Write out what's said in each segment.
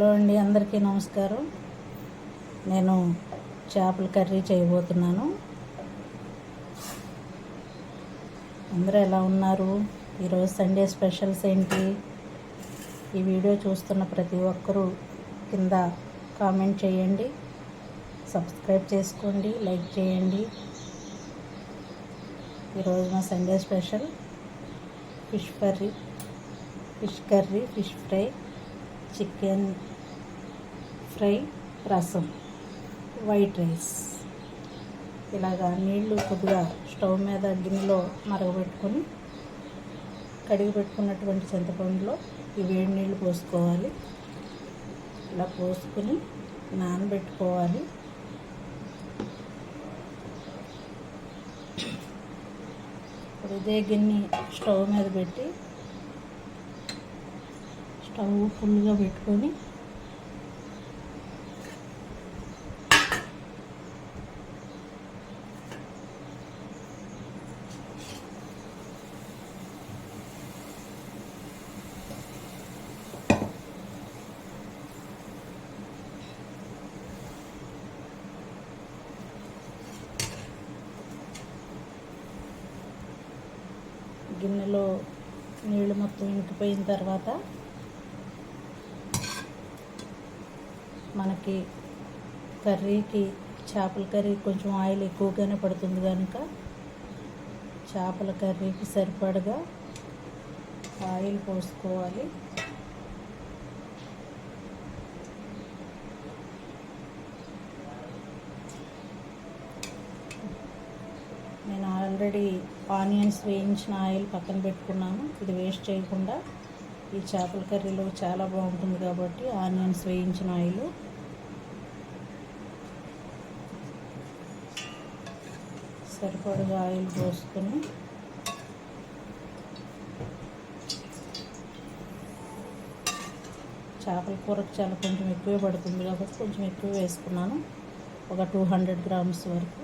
Hello అండి అందరికీ నమస్కారం. నేను చేపల కర్రీ చేయబోతున్నాను. అందరూ ఎలా ఉన్నారు? ఈరోజు సండే స్పెషల్స్ ఏంటి? ఈ వీడియో చూస్తున్న ప్రతి ఒక్కరూ కింద కామెంట్ చేయండి. సబ్స్క్రైబ్ చేసుకోండి లైక్ చేయండి. ఈరోజు నా Sunday special. Fish curry. Fish curry fish fry chicken fry rasam white rice. ఇలాగా నీళ్ళు కొద్దిగా స్టవ్ మీద గిన్నెలో మరగబెట్టుకొని కడిగి పెట్టుకున్నటువంటి చింతపండులో ఈ వేడి నీళ్ళు పోసుకోవాలి. ఇలా పోసుకొని నానబెట్టుకోవాలి. ఇప్పుడు ఇదే గిన్నె స్టవ్ మీద పెట్టి స్టవ్ ఫుల్గా పెట్టుకొని గిన్నెలో నీళ్ళు మొత్తం ఇంకిపోయిన తర్వాత మనకి కర్రీకి చేపల కర్రీ కొంచెం ఆయిల్ ఎక్కువగానే పడుతుంది కనుక చేపల కర్రీకి సరిపడగా ఆయిల్ పోసుకోవాలి నేను ఆల్రెడీ ఆనియన్స్ వేయించిన ఆయిల్ పక్కన పెట్టుకున్నాను. ఇది వేస్ట్ చేయకుండా ఈ చేపల కర్రీలో చాలా బాగుంటుంది కాబట్టి ఆనియన్స్ వేయించిన ఆయిల్. సరిపడగా ఆయిల్ పోసుకొని చేపల కూరకు చాలా కొంచెం ఎక్కువే పడుతుంది కాబట్టి కొంచెం ఎక్కువ వేసుకున్నాను. ఒక టూ హండ్రెడ్ గ్రామ్స్ వరకు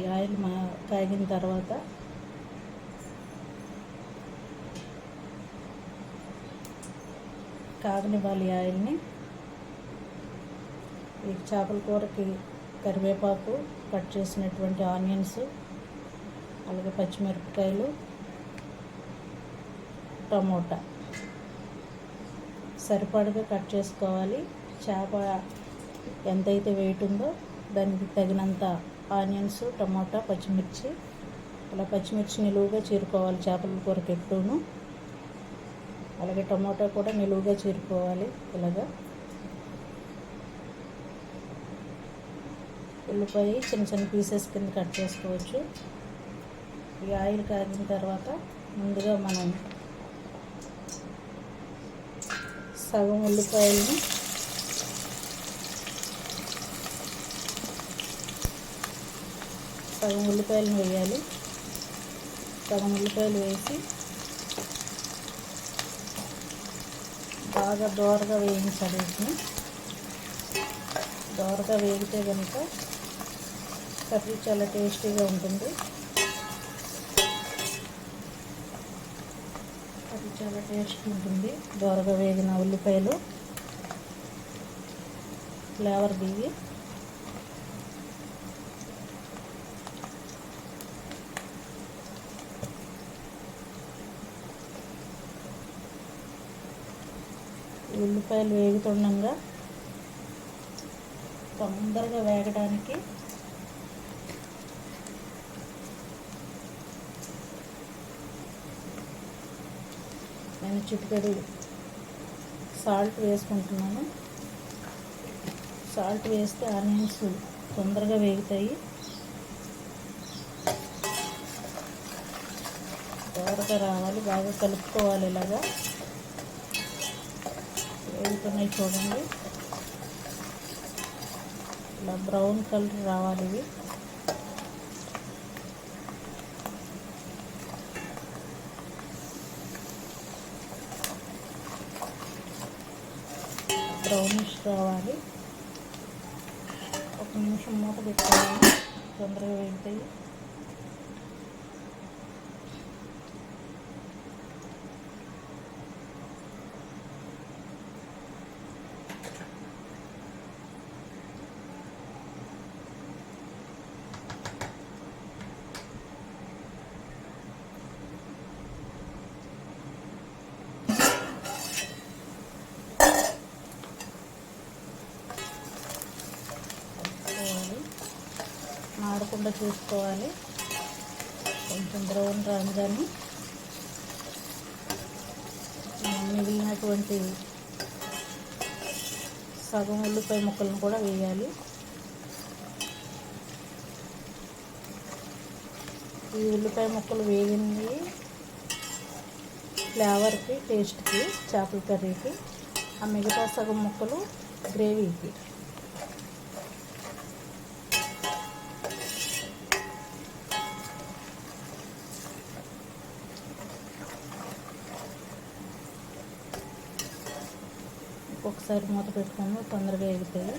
ఈ ఆయిల్ మా కాగిన తర్వాత కాగనివ్వాలి ఆయిల్ని ఈ చేపల కూరకి కరివేపాకు కట్ చేసినటువంటి ఆనియన్స్ అలాగే పచ్చిమిరపకాయలు టమోటా. సరిపడగా కట్ చేసుకోవాలి. చేప ఎంతైతే వెయిట్ ఉందో దానికి తగినంత ఆనియన్స్ టమాటా పచ్చిమిర్చి. అలా పచ్చిమిర్చి నిలువుగా చీరుకోవాలి చేపల కూరకి ఎప్పుడూను. అలాగే టమాటా కూడా నిలువుగా చీరుకోవాలి ఇలాగా. ఉల్లిపాయ చిన్న చిన్న పీసెస్ కింద కట్ చేసుకోవచ్చు. ఈ ఆయిల్ కాగిన తర్వాత ముందుగా మనం సగం ఉల్లిపాయలను సగం ఉల్లిపాయలను వేయాలి. సగం ఉల్లిపాయలు వేసి బాగా దోరగా వేయించాలి వీటిని. దోరగా వేగితే కనుక కర్రీ చాలా టేస్టీగా ఉంటుంది. కర్రీ చాలా టేస్ట్ ఉంటుంది. దోరగా వేగిన ఉల్లిపాయలు ఫ్లేవర్ దిగి ఉల్లిపాయలు వేగుతుండగా తొందరగా వేగడానికి నేను చిటికెడు సాల్ట్ వేసుకుంటున్నాను. సాల్ట్ వేస్తే ఆనియన్స్ తొందరగా వేగుతాయి. త్వరగా రావాలి బాగా కలుపుకోవాలి ఇలాగా. వెళ్తున్నాయి చూడండి. ఇలా బ్రౌన్ కలర్ రావాలి ఇవి. బ్రౌనిష్ రావాలి. ఒక నిమిషం మూత పెట్టుకోవాలి తొందరగా వెళ్తాయి. రాకుండా చూసుకోవాలి. కొంచెం బ్రౌన్ రాగానే మిగిలినటువంటి సగం ఉల్లిపాయ ముక్కలను కూడా వేయాలి. ఈ ఉల్లిపాయ ముక్కలు వేగింది ఫ్లేవర్కి టేస్ట్కి చేపల కర్రీకి ఆ మిగతా సగం ముక్కలు గ్రేవీకి. ఒకసారి మూత పెట్టుకుందాం తొందరగా ఎగుతాయి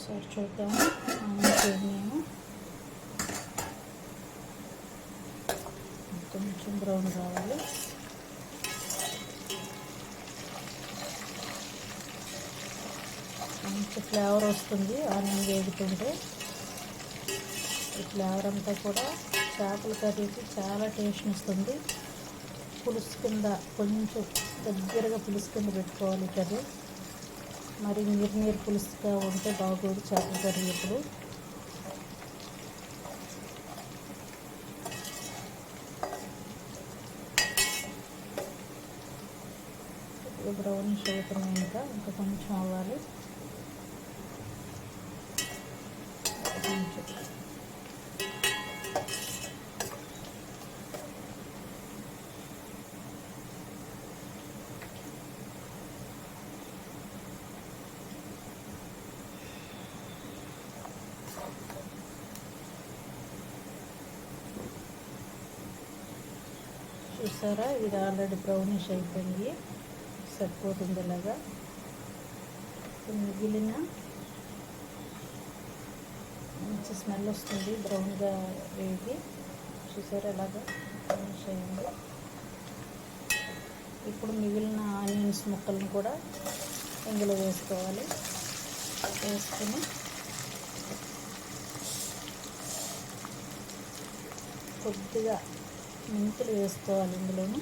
ఒకసారి చూద్దాము. మేము కొంచెం బ్రౌన్ కావాలి మంచి ఫ్లేవర్ వస్తుంది ఆనియన్ వేగుతుంటే. ఈ ఫ్లేవర్ అంతా కూడా చేపల కర్రీకి చాలా టేస్ట్ వస్తుంది పులుసు కింద కొంచెం దగ్గరగా పులుసు కింద పెట్టుకోవాలి కర్రీ. మరి నీరు నీరు పులుసుగా ఉంటే బాగోదు చేపల కర్రీ ఇప్పుడు బ్రౌన్ బ్రౌనిష్ అవుతున్నాయి ఇంకా ఇంకా కొంచెం అవ్వాలి కొంచెం చూసారా? ఇది ఆల్రెడీ బ్రౌనిష్ అయిపోయింది. సరిపోతుంది ఇలాగా మిగిలిన మంచి స్మెల్ వస్తుంది. బ్రౌన్గా వేగి. చూసారా అలాగా బ్రౌనిష్ అయింది. ఇప్పుడు మిగిలిన ఆనియన్స్ ముక్కలను కూడా ఇందులో వేసుకోవాలి. వేసుకుని కొద్దిగా మెంతులు వేసుకోవాలి ఇందులోని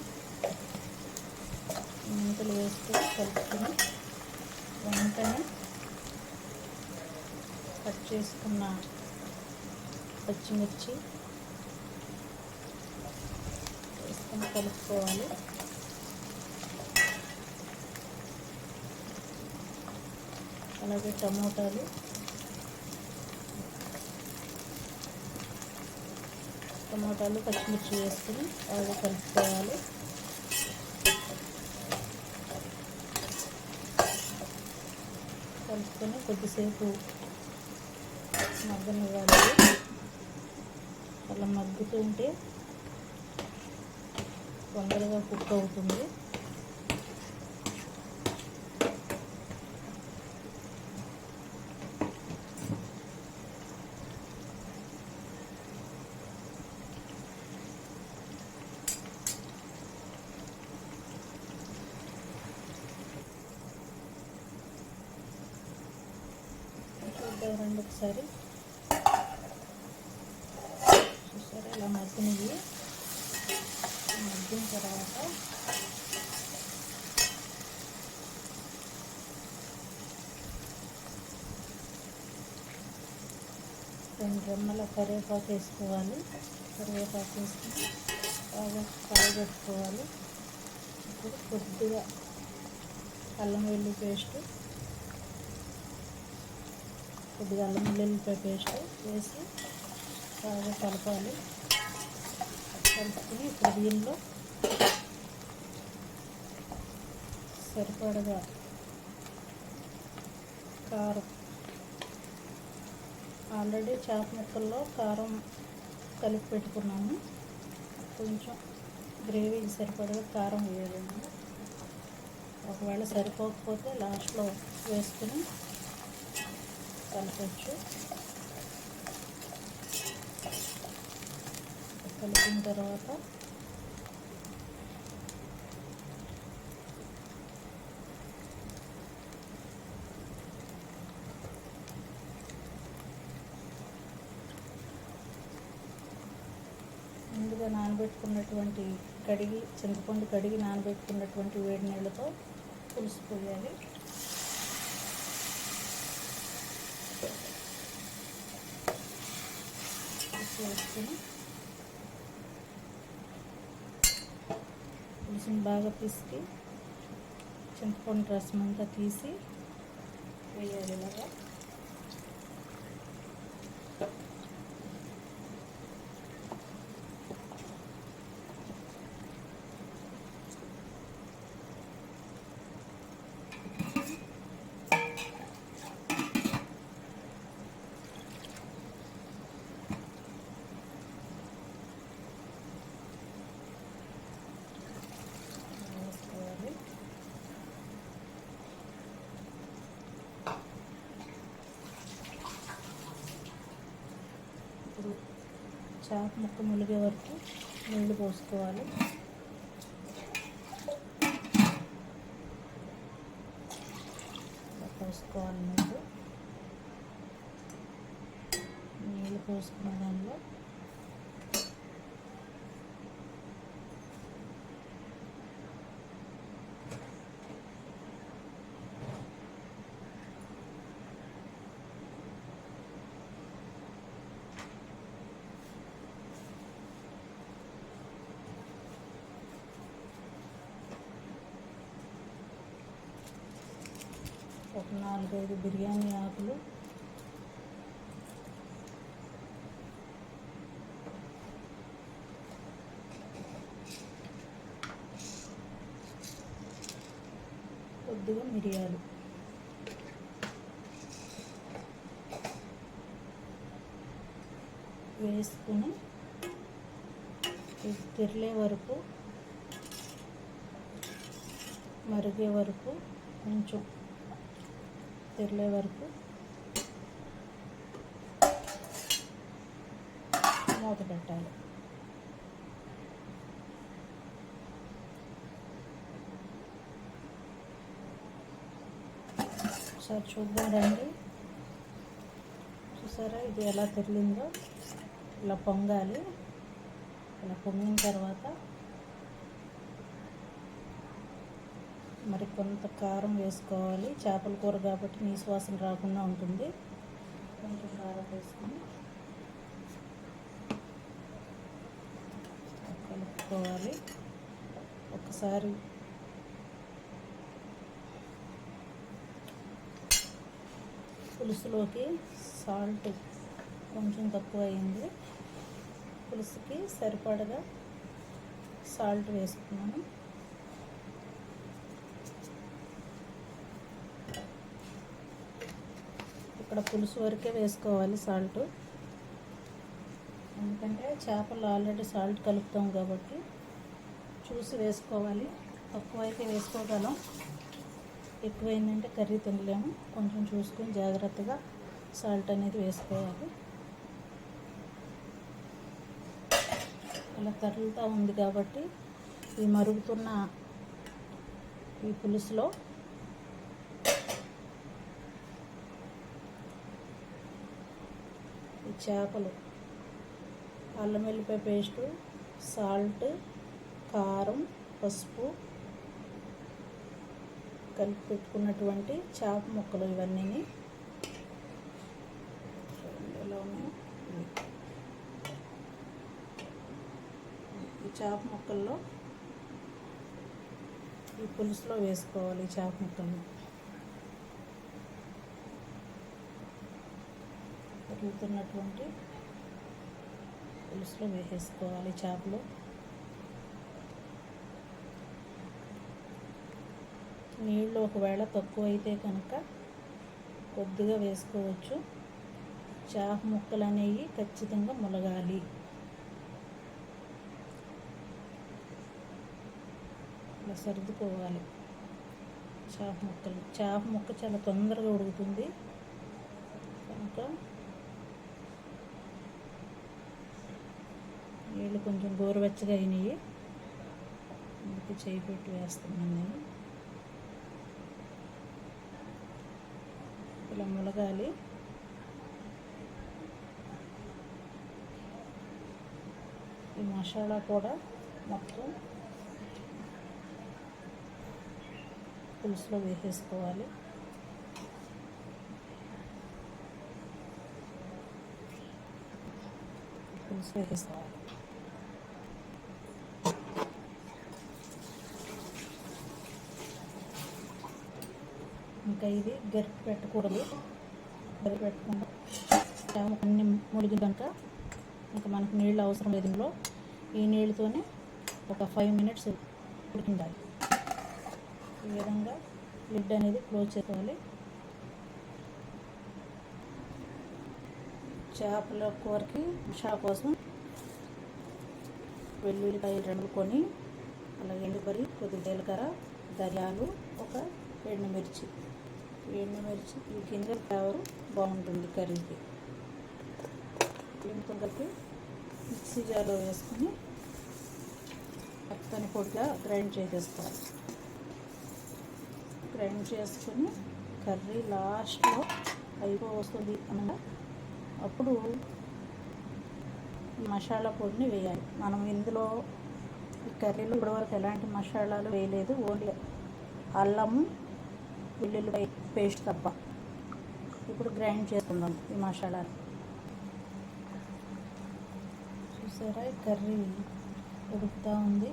మెంతులు వేసుకొని కలుపుకొని వెంటనే కట్ చేసుకున్న పచ్చిమిర్చి వేసుకొని కలుపుకోవాలి. అలాగే టమోటాలు టమాటాలు పచ్చిమిర్చి వేసుకుని బాగా కలుపుకోవాలి. కలుపుకొని కొద్దిసేపు మగ్గనివ్వాలి. అలా మగ్గుతుంటే తొందరగా కుక్ అవుతుంది. చూడండి ఒకసారి చూసారా ఇలా మగ్గినవి. మగ్గిన తర్వాత రెండు రెమ్మల కరివేపాకు వేసుకోవాలి. కరివేపాకు వేసుకుని బాగా కలగెట్టుకోవాలి ఇప్పుడు కొద్దిగా అల్లం వెల్లి పేస్ట్ కొద్దిగా అల్లం ఉల్లిపాయ పేస్ట్ వేసి బాగా కలపాలి. కలుపుకొని ఇప్పుడు దీనిలో సరిపడగా కారం. ఆల్రెడీ చేప ముక్కల్లో కారం కలిపి పెట్టుకున్నాము కొంచెం గ్రేవీకి సరిపడగా కారం వేయాలండి ఒకవేళ సరిపోకపోతే లాస్ట్లో వేసుకుని కలపచ్చు కలిపిన తర్వాత ముందుగా నానబెట్టుకున్నటువంటి కడిగి చింతపండు కడిగి నానబెట్టుకున్నటువంటి వేడి నీళ్ళతో పులుసు పోయాలి పులుసు వేసుకుని పులుసుని బాగా పిసికి చింతపండు రసం అంతా తీసి వేయాలి ఇలాగా వేసుకోవాలి ఇప్పుడు చాప ముక్క ములిగే వరకు నీళ్ళు పోసుకోవాలి. పోసుకోవాలి నీళ్ళు నీళ్ళు పోసుకున్న దానిలో నాలుగైదు బిర్యానీ ఆకులు. కొద్దిగా మిరియాలు. వేసుకుని ఇది తెరలే వరకు మరిగే వరకు కొంచెం తెరలే వరకు. మూత పెట్టాలి. ఒకసారి చూద్దాం రండి. చూసారా? ఇది ఎలా తెరిలిందో? ఇలా పొంగాలి. ఇలా పొంగిన తర్వాత మరి కొంత కారం వేసుకోవాలి. చేపల కూర కాబట్టి నీసు వాసన రాకుండా ఉంటుంది. కొంచెం కారం వేసుకుని కలుపుకోవాలి. ఒకసారి పులుసులోకి సాల్ట్ కొంచెం తక్కువ అయింది. పులుసుకి సరిపడగా సాల్ట్ వేసుకున్నాను. ఇక్కడ పులుసు వరకే వేసుకోవాలి సాల్ట్ ఎందుకంటే చేపలు ఆల్రెడీ సాల్ట్ కలుపుతాం కాబట్టి చూసి వేసుకోవాలి. తక్కువ అయితే వేసుకోగలం. ఎక్కువైందంటే కర్రీ తినలేము. కొంచెం చూసుకొని జాగ్రత్తగా సాల్ట్ అనేది వేసుకోవాలి. అలా తరులుతూ ఉంది కాబట్టి ఈ మరుగుతున్న ఈ పులుసులో ఈ చేపలు. అల్లం వెల్లిపాయ పేస్టు సాల్ట్ కారం పసుపు కలిపి పెట్టుకున్నటువంటి చేప ముక్కలు ఇవన్నీ ఎలా ఉన్నాయో ఈ చేప ముక్కల్లో ఈ పులుసులో వేసుకోవాలి చేప ముక్కల్ని. పెరుగుతున్నటువంటి పులుసులో వేసేసుకోవాలి చేపలు. నీళ్ళు ఒకవేళ తక్కువ అయితే కనుక కొద్దిగా వేసుకోవచ్చు. చేప ముక్కలు అనేవి ఖచ్చితంగా ములగాలి. ఇలా సర్దుకోవాలి చేప ముక్కలు. చేప ముక్క చాలా తొందరగా ఉడుకుతుంది. కనుక నీళ్ళు కొంచెం గోరువెచ్చగా అయినాయి. అందుకే చేయి పెట్టి వేస్తున్నాను నేను. ఇలా ములగాలి. ఈ మసాలా కూడా మొత్తం పులుసులో వేసేసుకోవాలి. పులుసు వేసేసుకోవాలి ఇంకా ఇది గరిపి పెట్టకూడదు. గరిపి పెట్టకుండా అన్ని ముడిగి కనుక ఇంకా మనకు నీళ్ళు అవసరం లేదు ఇందులో. ఈ నీళ్ళతోనే ఒక ఫైవ్ మినిట్స్ ఉడికిండాలి ఈ విధంగా లిడ్ అనేది క్లోజ్ చేసుకోవాలి. చేపల కూరకి షా కోసం వెల్లుల్లిపాయలు రెండుకొని అలాగే ఎండుపరి కొద్దిగా జీలకర్ర ధనియాలు ఒక ఎండుమిర్చి ఎండుమిర్చి ఈ గింజల ఫ్లేవర్ బాగుంటుంది కర్రీకి. దీంతో కలిపి మిక్సీ జార్లో వేసుకుని పక్కని పొడిగా గ్రైండ్ చేసేస్తారు గ్రైండ్ చేసుకుని కర్రీ లాస్ట్లో అయిపో వస్తుంది అనగా అప్పుడు మసాలా పొడిని వేయాలి. మనం ఇందులో ఈ కర్రీలో ఇప్పటివరకు ఎలాంటి మసాలాలు వేయలేదు. ఓన్లీ అల్లము వెల్లుల్లిపాయ పేస్ట్ తప్ప. ఇప్పుడు గ్రైండ్ చేసుకుందాం ఈ మసాలాలు చూసారా? ఈ కర్రీ ఉడుకుతూ ఉంది.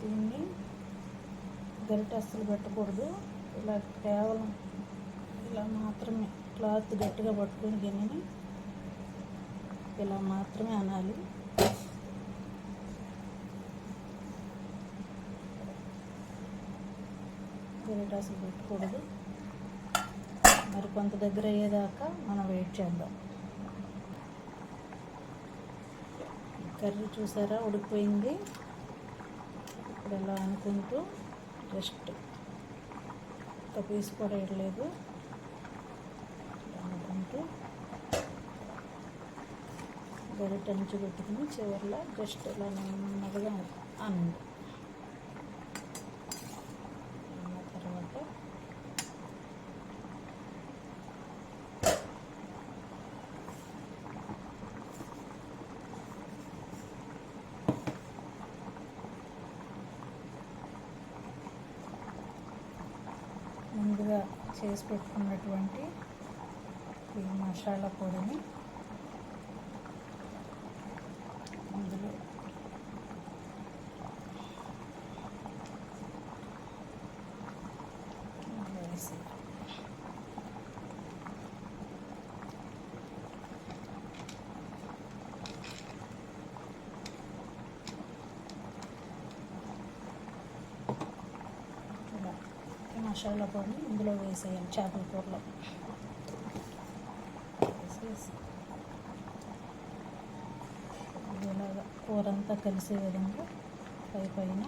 దీన్ని గరిట అస్సలు పెట్టకూడదు. ఇలా కేవలం ఇలా మాత్రమే. క్లాత్ గట్టిగా పట్టుకొని గిన్నెని ఇలా మాత్రమే అనాలి. గరిట అసలు పెట్టకూడదు. మరి కొంత దగ్గర అయ్యేదాకా మనం వెయిట్ చేద్దాం. కర్రీ చూసారా? ఉడికిపోయింది. ఇప్పుడు ఇలా అనుకుంటూ జస్ట్ ఒక పీస్ కూడా వేయలేదు ఇలా అనుకుంటూ గరిట నుంచి పెట్టుకుని చివరిలో జస్ట్ ఇలా నెమ్మదిగా అనండి. అన్న తర్వాత ముందుగా చేసి పెట్టుకున్నటువంటి ఈ మసాలా పొడిని అందులో వేసి ఇలా ఈ మసాలా ఇందులో వేసేయాలి చేపల కూరలో. వేసేసి ఇలాగా కూర అంతా కలిసే విధంగా పై పైన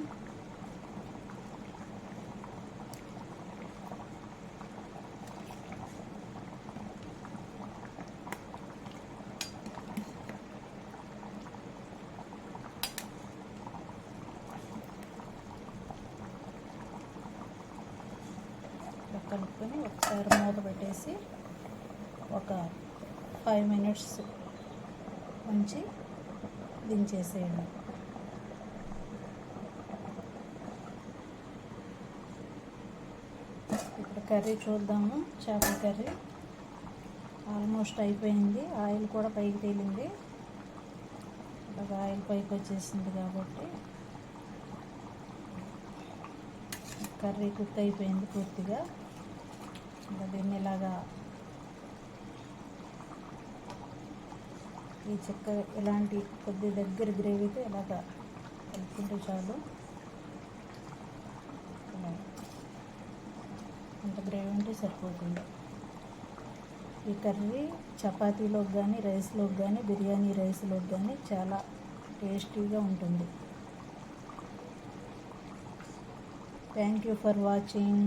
ఇలా కలుపుకొని మూత పెట్టేసి ఒక ఫైవ్ మినిట్స్ ఉంచి దించేసేయండి. ఇప్పుడు కర్రీ చూద్దాము. చేపల కర్రీ ఆల్మోస్ట్ అయిపోయింది. ఆయిల్ కూడా పైకి తేలింది. ఇలాగ ఆయిల్ పైకి వచ్చేసింది కాబట్టి కర్రీ కుక్ అయిపోయింది పూర్తిగా. దీన్ని ఇలాగా ఈ చెక్క ఇలాంటి కొద్ది దగ్గర గ్రేవీతో ఇలాగా కలుపుకుంటే చాలు. అంత గ్రేవీ ఉంటే సరిపోతుంది. ఈ కర్రీ చపాతీలోకి కానీ రైస్లోకి కానీ బిర్యానీ రైస్లోకి కానీ చాలా టేస్టీగా ఉంటుంది. Thank you for watching